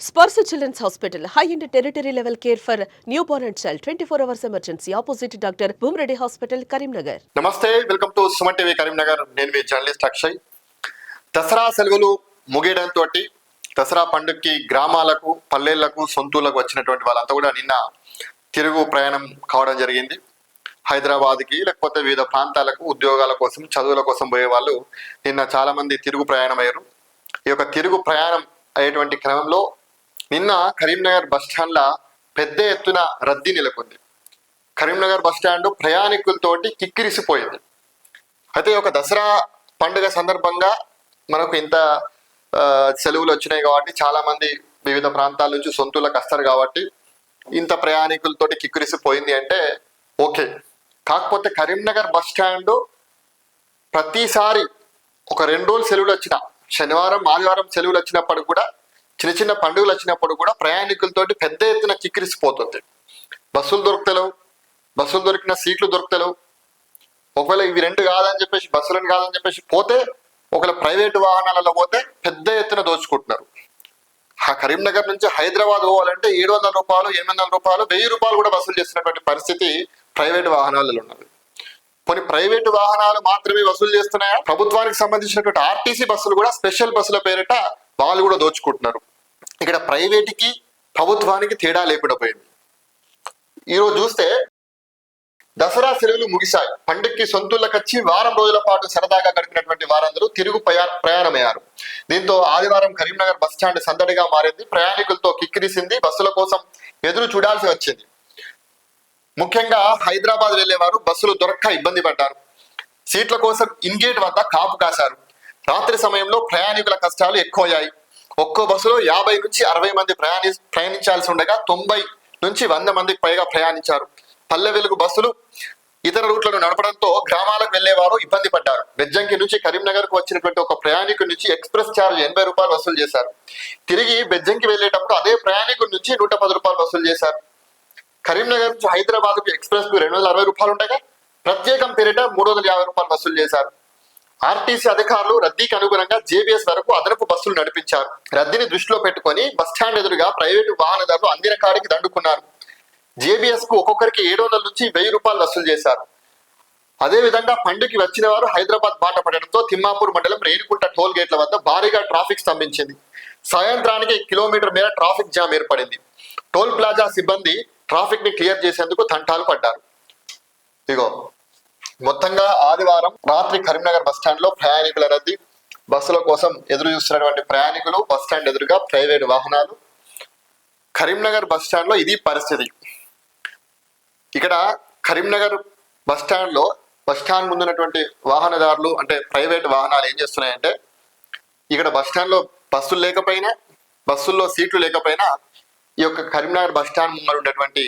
Sparsha children's hospital high and tertiary level care for newborn and child twenty four hours emergency opposite doctor Bhumareddy hospital Karimnagar నమస్తే welcome to Suman TV Karimnagar నేను మీ journalist Akshay Dasara సెలవులు ముగియడంతో దసరా పండుగకి గ్రామాలకు పల్లెళ్ళకు సొంతూలకు వచ్చినటువంటి వాళ్ళంతా కూడా నిన్న తిరుగు ప్రయాణం కావడం జరిగింది. హైదరాబాద్కి లేకపోతే వివిధ ప్రాంతాలకు ఉద్యోగాల కోసం చదువుల కోసం పోయే వాళ్ళు నిన్న చాలామంది తిరుగు ప్రయాణం అయ్యారు ఈ యొక్క తిరుగు ప్రయాణం అయ్యేటువంటి క్రమంలో నిన్న కరీంనగర్ బస్ స్టాండ్ల పెద్ద ఎత్తున రద్దీ నెలకొంది. కరీంనగర్ బస్ స్టాండ్ ప్రయాణికులతోటి కిక్కిరిసిపోయింది. అయితే ఒక దసరా పండుగ సందర్భంగా మనకు ఇంత ఆ, సెలవులు వచ్చినాయి కాబట్టి చాలా మంది వివిధ ప్రాంతాల నుంచి సొంతులకు వస్తారు కాబట్టి ఇంత ప్రయాణికులతోటి కిక్కిరిసిపోయింది అంటే ఓకే. కాకపోతే కరీంనగర్ బస్ స్టాండ్ ప్రతిసారి ఒక రెండు రోజులు సెలవులు వచ్చిన శనివారం ఆదివారం సెలవులు వచ్చినప్పుడు కూడా చిన్న చిన్న పండుగలు వచ్చినప్పుడు కూడా ప్రయాణికులతోటి పెద్ద ఎత్తున కిక్కిరిసిపోతుంది బస్సులు దొరుకుతలేవు. బస్సులు దొరికిన సీట్లు దొరుకుతలేవు. ఒకవేళ ఇవి రెండు కాదని చెప్పేసి బస్సులను కాదని చెప్పేసి పోతే ఒకవేళ ప్రైవేటు వాహనాలలో పోతే పెద్ద ఎత్తున దోచుకుంటున్నారు. ఆ కరీంనగర్ నుంచి హైదరాబాద్ పోవాలంటే ఏడు వందల రూపాయలు ఎనిమిది వందల రూపాయలు వెయ్యి రూపాయలు కూడా వసూలు చేస్తున్నటువంటి పరిస్థితి ప్రైవేటు వాహనాలలో ఉన్నది. కొన్ని ప్రైవేటు వాహనాలు మాత్రమే వసూలు చేస్తున్నాయా? ప్రభుత్వానికి సంబంధించినటువంటి ఆర్టీసీ బస్సులు కూడా స్పెషల్ బస్సుల పేరిట వాళ్ళు కూడా దోచుకుంటున్నారు. ఇక్కడ ప్రైవేట్కి ప్రభుత్వానికి తేడా లేకుండా పోయింది. ఈరోజు చూస్తే దసరా సెలవులు ముగిశాయి. పండుగకి సొంతూళ్ళకి వచ్చి వారం రోజుల పాటు సరదాగా గడిపినటువంటి వారందరూ తిరుగు ప్రయా- ప్రయాణమయ్యారు. దీంతో ఆదివారం కరీంనగర్ బస్ స్టాండ్ సందడిగా మారింది. ప్రయాణికులతో కిక్కిరిసింది. బస్సుల కోసం ఎదురు చూడాల్సి వచ్చింది. ముఖ్యంగా హైదరాబాద్ వెళ్ళేవారు బస్సులు దొరక్క ఇబ్బంది పడ్డారు. సీట్ల కోసం ఇన్గేట్ వద్ద కాపు కాశారు. రాత్రి సమయంలో ప్రయాణికుల కష్టాలు ఎక్కువయ్యాయి. ఒక్కో బస్సులో యాభై నుంచి అరవై మంది ప్రయాణి ప్రయాణించాల్సి ఉండగా తొంభై నుంచి వంద మందికి పైగా ప్రయాణించారు. పల్లె వెలుగు బస్సులు ఇతర రూట్లను నడపడంతో గ్రామాలకు వెళ్ళేవారు ఇబ్బంది పడ్డారు. బెజ్జంకి నుంచి కరీంనగర్కు వచ్చినటువంటి ఒక ప్రయాణికుడి నుంచి ఎక్స్ప్రెస్ ఛార్జ్ ఎనభై రూపాయలు వసూలు చేశారు. తిరిగి బెజ్జంకి వెళ్ళేటప్పుడు అదే ప్రయాణికుడి నుంచి నూట పది రూపాయలు వసూలు చేశారు. కరీంనగర్ నుంచి హైదరాబాద్కు ఎక్స్ప్రెస్కు రెండు వందల అరవై రూపాయలు ఉండగా ప్రత్యేకం పేరిట మూడు వందల యాభై రూపాయలు వసూలు చేశారు. ఆర్టీసీ అధికారులు రద్దీకి అనుగుణంగా జేబీఎస్ వరకు అదనపు బస్సులు నడిపించారు. రద్దీని దృష్టిలో పెట్టుకొని బస్ స్టాండ్ ఎదురుగా ప్రైవేటు వాహనదారులు అందిన కాడికి దండుకున్నారు. జేబీఎస్కు ఒక్కొక్కరికి ఏడు వందల నుంచి వెయ్యి రూపాయలు వసూలు చేశారు. అదే విధంగా పండుగకి వచ్చిన వారు హైదరాబాద్ బాట పడడంతో తిమ్మాపూర్ మండలం రేణుకుంట టోల్ గేట్ల వద్ద భారీగా ట్రాఫిక్ స్తంభించింది. సాయంత్రానికి కిలోమీటర్ మేర ట్రాఫిక్ జామ్ ఏర్పడింది. టోల్ ప్లాజా సిబ్బంది ట్రాఫిక్ని క్లియర్ చేసేందుకు తంటాలు పడ్డారు. ఇగో మొత్తంగా ఆదివారం రాత్రి కరీంనగర్ బస్ స్టాండ్లో ప్రయాణికుల రద్దీ బస్సుల కోసం ఎదురు చూస్తున్నటువంటి ప్రయాణికులు బస్ స్టాండ్ ఎదురుగా ప్రైవేట్ వాహనాలు. కరీంనగర్ బస్ స్టాండ్లో ఇది పరిస్థితి. ఇక్కడ కరీంనగర్ బస్ స్టాండ్లో బస్ స్టాండ్ ముందున్నటువంటి వాహనదారులు అంటే ప్రైవేట్ వాహనాలు ఏం చేస్తున్నాయంటే ఇక్కడ బస్ స్టాండ్లో బస్సులు లేకపోయినా బస్సుల్లో సీట్లు లేకపోయినా ఈ యొక్క కరీంనగర్ బస్ స్టాండ్ ముందు ఉండేటువంటి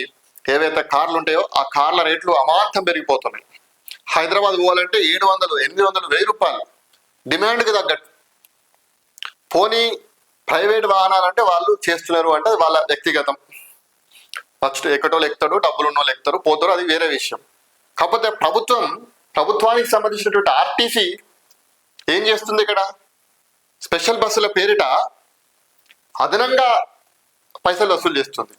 ఏవైతే కార్లు ఉంటాయో ఆ కార్ల రేట్లు అమాంతం పెరిగిపోతున్నాయి. హైదరాబాద్ పోవాలంటే ఏడు వందలు ఎనిమిది వందలు వెయ్యి రూపాయలు. డిమాండ్కి తగ్గట్టు. పోనీ ప్రైవేట్ వాహనాలు అంటే వాళ్ళు చేస్తున్నారు అంటే అది వాళ్ళ వ్యక్తిగతం. ఫస్ట్ ఎక్కటోళ్ళు ఎక్కుతాడు డబ్బులు ఉన్నోళ్ళు ఎక్కుతారు పోతారు అది వేరే విషయం. కాకపోతే ప్రభుత్వం ప్రభుత్వానికి సంబంధించినటువంటి ఆర్టీసీ ఏం చేస్తుంది ఇక్కడ? స్పెషల్ బస్సుల పేరిట అదనంగా పైసలు వసూలు చేస్తుంది.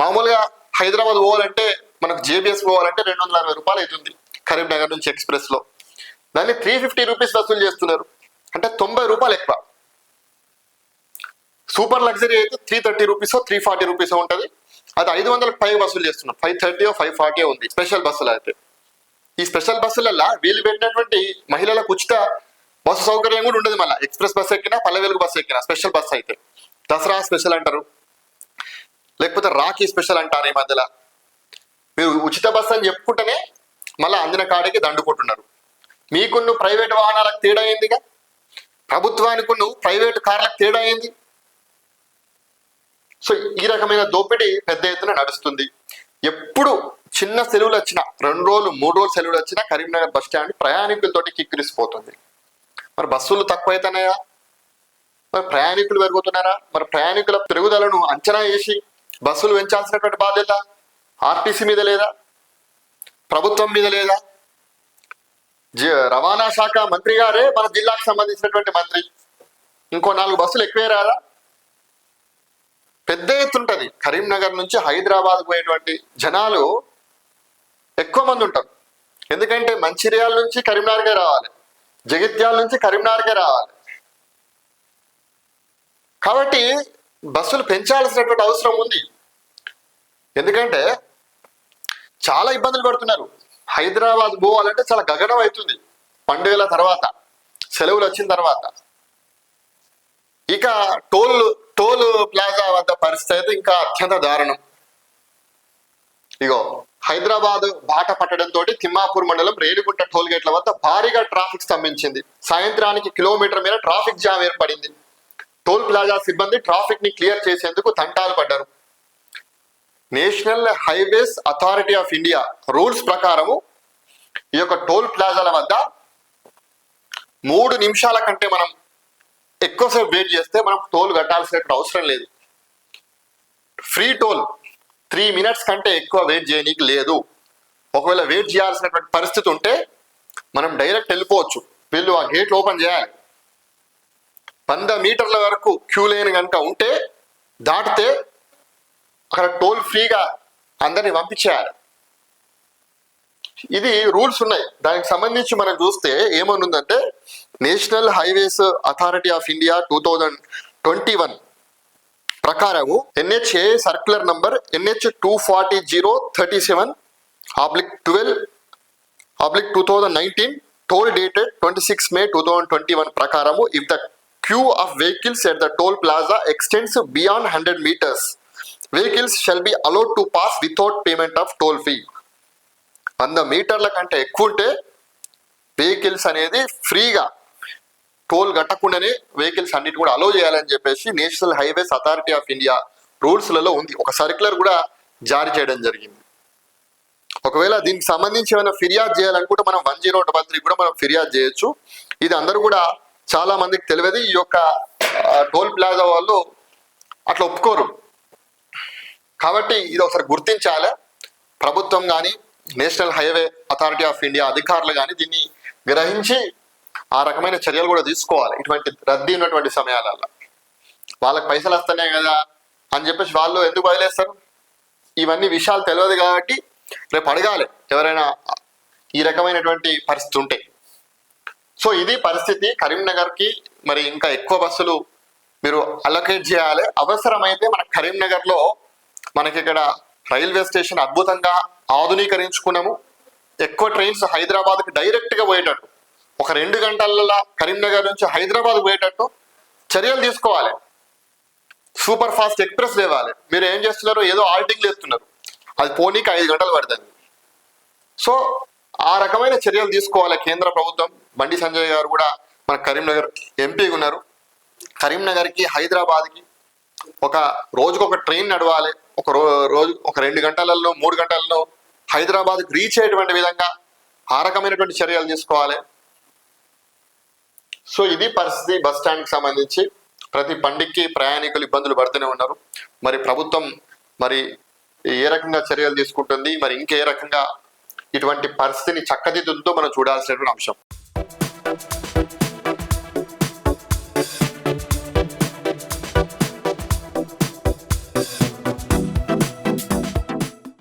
మామూలుగా హైదరాబాద్ పోవాలంటే మనకు జేబీఎస్ పోవాలంటే రెండు వందల అరవై రూపాయలు అవుతుంది. కరీంనగర్ నుంచి ఎక్స్ప్రెస్లో. దాన్ని త్రీ ఫిఫ్టీ రూపీస్ వసూలు చేస్తున్నారు. అంటే తొంభై రూపాయలు ఎక్కువ. సూపర్ లగ్జరీ అయితే three thirty rupees three forty rupees ఉంటుంది. అది ఐదు వందల ఫైవ్ వసూలు చేస్తున్నారు. ఫైవ్ థర్టీ ఫైవ్ ఫార్టీ ఉంది. స్పెషల్ బస్సులు అయితే. ఈ స్పెషల్ బస్సులలో వీళ్ళు పెట్టినటువంటి మహిళలకు ఉచిత బస్సు సౌకర్యం కూడా ఉండదు మళ్ళీ. ఎక్స్ప్రెస్ బస్ ఎక్కినా పల్లెవెలుగు బస్సు ఎక్కినా స్పెషల్ బస్ అయితే. దసరా స్పెషల్ అంటారు. లేకపోతే రాఖీ స్పెషల్ అంటారు ఈ మధ్యలో. మీరు ఉచిత బస్సు అని చెప్పుకుంటేనే మళ్ళీ అందిన కాడికి దండుకుంటున్నారు. మీకున్ను ప్రైవేట్ వాహనాలకు తేడా అయిందిగా ప్రభుత్వానికి నువ్వు ప్రైవేట్ కార్లకు తేడా అయింది సో ఈ రకమైన దోపిడీ పెద్ద ఎత్తున నడుస్తుంది. ఎప్పుడు చిన్న సెలవులు వచ్చినా రెండు రోజులు మూడు రోజులు సెలవులు వచ్చినా కరీంనగర్ బస్ స్టాండ్ ప్రయాణికులతోటి కిక్కిరిసిపోతుంది. మరి బస్సులు తక్కువైతున్నాయా మరి ప్రయాణికులు పెరుగుతున్నారా? మరి ప్రయాణికుల పెరుగుదలను అంచనా వేసి బస్సులు పెంచాల్సినటువంటి బాధ్యత ఆర్టీసీ మీద లేదా? ప్రభుత్వం మీద లేదా? జ- రవాణా శాఖ మంత్రి గారే మన జిల్లాకు సంబంధించినటువంటి మంత్రి. ఇంకో నాలుగు బస్సులు ఎక్కువే రాదా పెద్ద ఎత్తుంటది. కరీంనగర్ నుంచి హైదరాబాద్ పోయేటువంటి జనాలు ఎక్కువ మంది ఉంటారు. ఎందుకంటే మంచిర్యాల నుంచి కరీంనగర్కే రావాలి. జగిత్యాల నుంచి కరీంనగర్కే రావాలి. కాబట్టి బస్సులు పెంచాల్సినటువంటి అవసరం ఉంది. ఎందుకంటే చాలా ఇబ్బందులు పడుతున్నారు. హైదరాబాద్ పోవాలంటే చాలా గగనం అవుతుంది. పండుగల తర్వాత సెలవులు వచ్చిన తర్వాత. ఇక టోల్ టోల్ ప్లాజా వద్ద పరిస్థితి అయితే ఇంకా అత్యంత దారుణం. ఇగో హైదరాబాద్ బాట పట్టడంతో తిమ్మాపూర్ మండలం రేణిగుంట టోల్ గేట్ల వద్ద భారీగా ట్రాఫిక్ స్తంభించింది. సాయంత్రానికి కిలోమీటర్ మీద ట్రాఫిక్ జామ్ ఏర్పడింది. టోల్ ప్లాజా సిబ్బంది ట్రాఫిక్ని క్లియర్ చేసేందుకు తంటాలు పడ్డారు. National Highways Authority of India rules ప్రకారము ఈ యొక్క టోల్ ప్లాజాల వద్ద మూడు నిమిషాల కంటే మనం ఎక్కువసేపు వెయిట్ చేస్తే మనం టోల్ కట్టాల్సిన అవసరం లేదు. ఫ్రీ టోల్ త్రీ మినిట్స్ కంటే ఎక్కువ వెయిట్ చేయనీకి లేదు. ఒకవేళ వెయిట్ చేయాల్సినటువంటి పరిస్థితి ఉంటే మనం డైరెక్ట్ వెళ్ళిపోవచ్చు. వీళ్ళు ఆ గేట్లు ఓపెన్ చేయాలి. వంద మీటర్ల వరకు క్యూ లైన్ కనుక ఉంటే దాటితే అక్కడ టోల్ ఫ్రీగా అందరిని పంపించేయాలి. ఇది రూల్స్ ఉన్నాయి. దానికి సంబంధించి మనం చూస్తే ఏమనుందంటే National Highways Authority of India two thousand twenty one ప్రకారము NHA circular number NH two forty zero thirty seven oblique twelve oblique two thousand nineteen toll dated twenty six May two thousand twenty one ప్రకారము if the queue of vehicles at the toll plaza extends beyond hundred metres. Vehicles shall be allowed to pass without payment of toll fee వంద మీటర్ల కంటే ఎక్కువ ఉంటే vehicles అనేది ఫ్రీగా toll కట్టకుండానే vehicles అన్నిటి కూడా అలో చేయాలని చెప్పేసి National Highways Authority of India రూల్స్లలో ఉంది. ఒక సర్క్యులర్ కూడా జారీ చేయడం జరిగింది. ఒకవేళ దీనికి సంబంధించి ఏమైనా ఫిర్యాదు చేయాలనుకుంటే మనం వన్ జీరో డబల్ త్రీ కూడా మనం ఫిర్యాదు చేయొచ్చు. ఇది అందరూ కూడా చాలా మందికి తెలియదు. ఈ యొక్క టోల్ ప్లాజా వాళ్ళు అట్లా ఒప్పుకోరు. కాబట్టి ఇది ఒకసారి గుర్తించాలి. ప్రభుత్వం కానీ National Highway Authority of India అధికారులు కానీ దీన్ని గ్రహించి ఆ రకమైన చర్యలు కూడా తీసుకోవాలి ఇటువంటి రద్దీ ఉన్నటువంటి సమయాలలో. వాళ్ళకి పైసలు వస్తున్నాయి కదా అని చెప్పేసి వాళ్ళు ఎందుకు వదిలేస్తారు? ఇవన్నీ విషయాలు తెలియదు కాబట్టి రేపు అడగాలి ఎవరైనా ఈ రకమైనటువంటి పరిస్థితి ఉంటే. సో ఇది పరిస్థితి కరీంనగర్కి మరి ఇంకా ఎక్కువ బస్సులు మీరు అలొకేట్ చేయాలి. అవసరమైతే మన కరీంనగర్లో మనకి ఇక్కడ రైల్వే స్టేషన్ అద్భుతంగా ఆధునీకరించుకున్నాము. ఎక్కువ ట్రైన్స్ హైదరాబాద్కి డైరెక్ట్గా పోయేటట్టు. ఒక రెండు గంటలలో కరీంనగర్ నుంచి హైదరాబాద్ పోయేటట్టు చర్యలు తీసుకోవాలి. సూపర్ ఫాస్ట్ ఎక్స్ప్రెస్ లేవాలి. మీరు ఏం చేస్తున్నారు? ఏదో ఆల్టింగ్ వేస్తున్నారు అది పోనీకి ఐదు గంటలు పడుతుంది. సో ఆ రకమైన చర్యలు తీసుకోవాలి కేంద్ర ప్రభుత్వం. బండి సంజయ్ గారు కూడా మన కరీంనగర్ ఎంపీగా ఉన్నారు. కరీంనగర్కి హైదరాబాద్కి ఒక రోజుకు ఒక ట్రైన్ నడవాలి. ఒక రోజు ఒక రెండు గంటలలో మూడు గంటలలో హైదరాబాద్కి రీచ్ అయ్యేటువంటి విధంగా ఆ రకమైనటువంటి చర్యలు తీసుకోవాలి. సో ఇది పరిస్థితి బస్ స్టాండ్కి సంబంధించి. ప్రతి పండిక్కి ప్రయాణికులు ఇబ్బందులు పడుతూనే ఉన్నారు. మరి ప్రభుత్వం మరి ఏ రకంగా చర్యలు తీసుకుంటుంది? మరి ఇంకే రకంగా ఇటువంటి పరిస్థితిని చక్కదిద్దుతో మనం చూడాల్సినటువంటి అంశం.